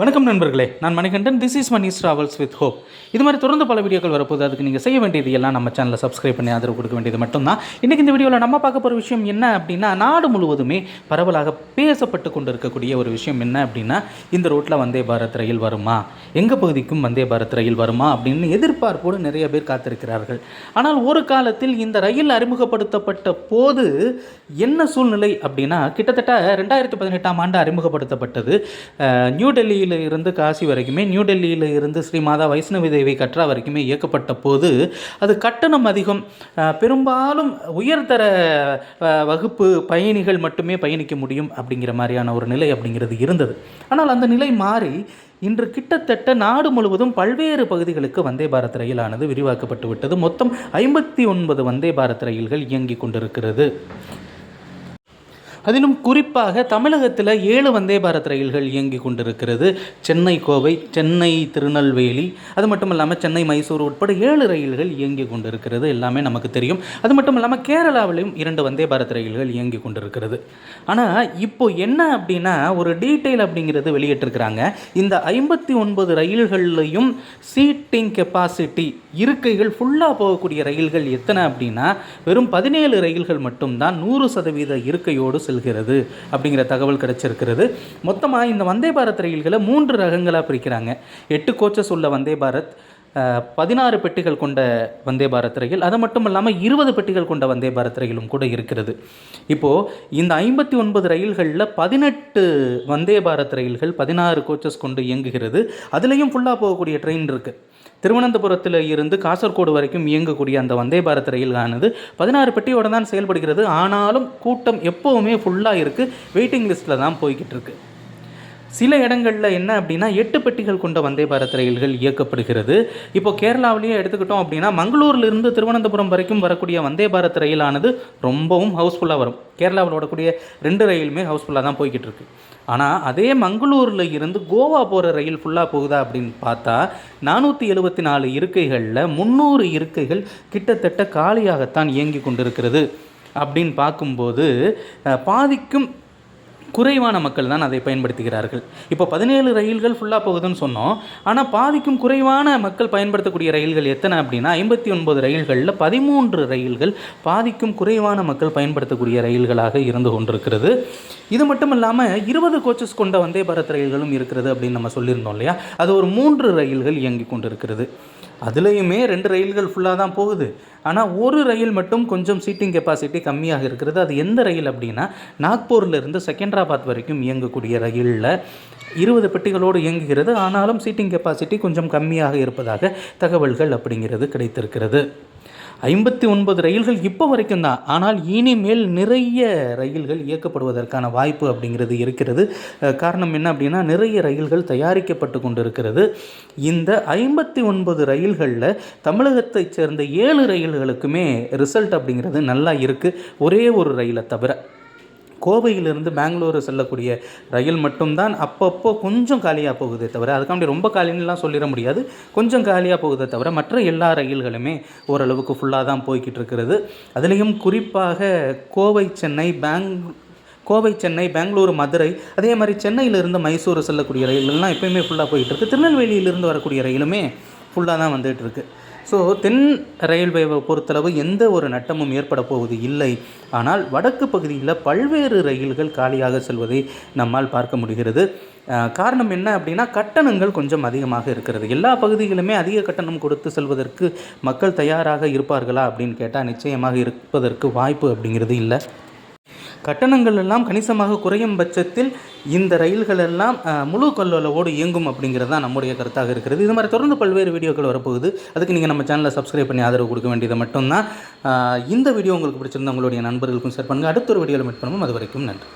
வணக்கம் நண்பர்களே நான் Manikandan. This is Mani travels with hope இது மாதிரி தொடர்ந்து பல வீடியோக்கள் வரப்போகுது. அதுக்கு நீங்கள் செய்ய வேண்டியது எல்லாம் நம்ம சேனலை சப்ஸ்கிரைப் பண்ணி ஆதரவு கொடுக்க வேண்டியது மட்டும்தான். இன்றைக்கி இந்த வீடியோவில் நம்ம பார்க்க போகிற விஷயம் என்ன அப்படின்னா நாடு முழுவதுமே பரவலாக பேசப்பட்டு கொண்டு இருக்கக்கூடிய ஒரு விஷயம் என்ன அப்படின்னா இந்த ரோட்டில் வந்தே பாரத் ரயில் வருமா? எங்கள் பகுதிக்கும் வந்தே பாரத் ரயில் வருமா? அப்படின்னு எதிர்பார்ப்போடு நிறைய பேர் காத்திருக்கிறார்கள். ஆனால் ஒரு காலத்தில் இந்த ரயில் அறிமுகப்படுத்தப்பட்ட போது என்ன சூழ்நிலை அப்படின்னா கிட்டத்தட்ட ரெண்டாயிரத்தி பதினெட்டாம் ஆண்டு அறிமுகப்படுத்தப்பட்டது. நியூ டெல்லியில் இருந்து காசி வரைக்குமே நியூ டெல்லியில் இருந்து ஸ்ரீ மாதா வைஷ்ணவி தேவி கட்ரா வரைக்குமே இயக்கப்பட்ட போது அது கட்டணம் அதிகம். பெரும்பாலும் உயர்தர வகுப்பு பயணிகள் மட்டுமே பயணிக்க முடியும் அப்படிங்கிற மாதிரியான ஒரு நிலை அப்படிங்கிறது இருந்தது. ஆனால் அந்த நிலை மாறி இன்று கிட்டத்தட்ட நாடு முழுவதும் பல்வேறு பகுதிகளுக்கு வந்தே பாரத் ரயிலானது விரிவாக்கப்பட்டு விட்டது. மொத்தம் ஐம்பத்தி ஒன்பது வந்தே பாரத் ரயில்கள் இயங்கி கொண்டிருக்கிறது. அதிலும் குறிப்பாக தமிழகத்தில் ஏழு வந்தே பாரத் ரயில்கள் இயங்கி கொண்டிருக்கிறது. சென்னை கோவை சென்னை திருநெல்வேலி அது மட்டும் இல்லாமல் சென்னை மைசூர் உட்பட ஏழு ரயில்கள் இயங்கி கொண்டிருக்கிறது. எல்லாமே நமக்கு தெரியும். அது மட்டும் இல்லாமல் கேரளாவிலையும் இரண்டு வந்தே பாரத் ரயில்கள் இயங்கி கொண்டிருக்கிறது. ஆனால் இப்போ என்ன அப்படின்னா ஒரு டீட்டெயில் அப்படிங்கிறது வெளியிட்டிருக்கிறாங்க. இந்த ஐம்பத்தி ஒன்பது ரயில்கள்லையும் சீட்டிங் கெப்பாசிட்டி இருக்கைகள் ஃபுல்லாக போகக்கூடிய ரயில்கள் எத்தனை அப்படின்னா வெறும் பதினேழு ரயில்கள் மட்டும்தான் நூறு சதவீத இருக்கையோடு செல்கிறது அப்படிங்கிற தகவல் கிடைச்சிருக்கிறது. மொத்தமாக இந்த வந்தே பாரத் ரயில்களை மூன்று ரகங்களாக பிரிக்கிறாங்க. எட்டு கோச்சஸ் உள்ள வந்தே பாரத் பதினாறு பெட்டிகள் கொண்ட வந்தே பாரத் ரயில் அது மட்டும் இல்லாமல் இருபது பெட்டிகள் கொண்ட வந்தே பாரத் ரயிலும் கூட இருக்கிறது. இப்போது இந்த ஐம்பத்தி ஒன்பது ரயில்களில் பதினெட்டு வந்தே பாரத் ரயில்கள் பதினாறு கோச்சஸ் கொண்டு இயங்குகிறது. அதுலேயும் ஃபுல்லாக போகக்கூடிய ட்ரெயின் இருக்குது திருவனந்தபுரத்தில் இருந்து காசர்கோடு வரைக்கும் இயங்கக்கூடிய அந்த வந்தே பாரத் ரயிலானது பதினாறு பெட்டியோட தான் செயல்படுகிறது. ஆனாலும் கூட்டம் எப்போவுமே ஃபுல்லாக இருக்குது வெயிட்டிங் லிஸ்ட்டில் தான் போய்கிட்டு இருக்குது சில இடங்களில் என்ன அப்படின்னா எட்டு பெட்டிகள் கொண்ட வந்தே பாரத் ரயில்கள் இயக்கப்படுகிறது. இப்போ கேரளாவிலேயே எடுத்துக்கிட்டோம் அப்படின்னா மங்களூர்லேருந்து திருவனந்தபுரம் வரைக்கும் வரக்கூடிய வந்தே பாரத் ரயிலானது ரொம்பவும் ஹவுஸ்ஃபுல்லாக வரும். கேரளாவில் ஓடக்கூடிய ரெண்டு ரயிலுமே ஹவுஸ்ஃபுல்லாக தான் போய்கிட்டு இருக்கு ஆனால் அதே மங்களூரில் இருந்து கோவா போகிற ரயில் ஃபுல்லாக போகுதா அப்படின்னு பார்த்தா நானூற்றி எழுபத்தி நாலு இருக்கைகளில் முந்நூறு இருக்கைகள் கிட்டத்தட்ட காலியாகத்தான் இயங்கி கொண்டிருக்கிறது. அப்படின்னு பார்க்கும்போது பாதிக்கும் குறைவான மக்கள் தான் அதை பயன்படுத்துகிறார்கள். இப்போ பதினேழு ரயில்கள் ஃபுல்லாக போகுதுன்னு சொன்னோம். ஆனால் பாதிக்கும் குறைவான மக்கள் பயன்படுத்தக்கூடிய ரயில்கள் எத்தனை அப்படின்னா ஐம்பத்தி ஒன்பது ரயில்களில் பதிமூன்று ரயில்கள் பாதிக்கும் குறைவான மக்கள் பயன்படுத்தக்கூடிய ரயில்களாக இருந்து கொண்டிருக்கிறது. இது மட்டும் இல்லாமல் இருபது கோச்சஸ் கொண்ட வந்தே பாரத் ரயில்களும் இருக்கிறது அப்படின்னு நம்ம சொல்லியிருந்தோம் இல்லையா? அது ஒரு மூன்று ரயில்கள் இயங்கி கொண்டிருக்கிறது. அதுலேயுமே ரெண்டு ரயில்கள் ஃபுல்லாக தான் போகுது. ஆனால் ஒரு ரயில் மட்டும் கொஞ்சம் சீட்டிங் கெப்பாசிட்டி கம்மியாக இருக்கிறது. அது எந்த ரயில் அப்படின்னா நாக்பூர்லேருந்து செகண்ட்ராபாத் செகண்டராபாத் வரைக்கும் இயங்கக்கூடிய ரயிலில் இருபது பெட்டிகளோடு இயங்குகிறது. ஆனாலும் சீட்டிங் கெப்பாசிட்டி கொஞ்சம் கம்மியாக இருப்பதாக தகவல்கள் அப்படிங்கிறது கிடைத்திருக்கிறது. ஐம்பத்தி ஒன்பது ரயில்கள் இப்போ வரைக்கும் தான். ஆனால் இனிமேல் நிறைய ரயில்கள் இயக்கப்படுவதற்கான வாய்ப்பு அப்படிங்கிறது இருக்கிறது. காரணம் என்ன அப்படின்னா நிறைய ரயில்கள் தயாரிக்கப்பட்டு கொண்டிருக்கிறது. இந்த ஐம்பத்தி ஒன்பது ரயில்களில் தமிழகத்தைச் சேர்ந்த ஏழு ரயில்களுக்குமே ரிசல்ட் அப்படிங்கிறது நல்லா இருக்குது ஒரே ஒரு ரயிலை தவிர கோவையிலிருந்து பெங்களூர் செல்லக்கூடிய ரயில் மட்டும்தான் அப்பப்போ கொஞ்சம் காலியாக போகுதே தவிர அதுக்காண்டி ரொம்ப காலின்லாம் சொல்லிட முடியாது. கொஞ்சம் காலியாக போகுதே தவிர மற்ற எல்லா ரயில்களுமே ஓரளவுக்கு ஃபுல்லாக தான் போய்கிட்டு இருக்கிறது அதுலேயும் குறிப்பாக கோவை சென்னை பேங் கோவை சென்னை பெங்களூரு மதுரை அதே மாதிரி சென்னையிலிருந்து மைசூர் செல்லக்கூடிய ரயில்கள்லாம் எப்பயுமே ஃபுல்லாக போயிட்டுருக்கு திருநெல்வேலியிலிருந்து வரக்கூடிய ரயிலுமே ஃபுல்லாக தான் வந்துகிட்ருக்கு ஸோ தென் ரயில்வேவை பொறுத்தளவு எந்த ஒரு நட்டமும் ஏற்பட போவது இல்லை. ஆனால் வடக்கு பகுதியில் பல்வேறு ரயில்கள் காலியாக செல்வதை நம்மால் பார்க்க முடிகிறது. காரணம் என்ன அப்படின்னா கட்டணங்கள் கொஞ்சம் அதிகமாக இருக்கிறது. எல்லா பகுதிகளுமே அதிக கட்டணம் கொடுத்து செல்வதற்கு மக்கள் தயாராக இருப்பார்களா அப்படின்னு கேட்டால் நிச்சயமாக இருப்பதற்கு வாய்ப்பு அப்படிங்கிறது இல்லை. கட்டணங்கள் எல்லாம் கணிசமாக குறையும் பட்சத்தில் இந்த ரயில்கள் எல்லாம் முழு கொள்ளளவோடு இயங்கும் அப்படிங்கிறது தான் நம்முடைய கருத்தாக இருக்கிறது. இது மாதிரி தொடர்ந்து பல்வேறு வீடியோக்கள் வரப்போகுது. அதுக்கு நீங்கள் நம்ம சேனலை சப்ஸ்கிரைப் பண்ணி ஆதரவு கொடுக்க வேண்டியது மட்டும்தான். இந்த வீடியோ உங்களுக்கு பிடிச்சிருந்தா உங்களுடைய நண்பர்களுக்கும் ஷேர் பண்ணுங்கள் அடுத்த ஒரு வீடியோவில் மீட் பண்ணுவோம். அது வரைக்கும் நன்றி.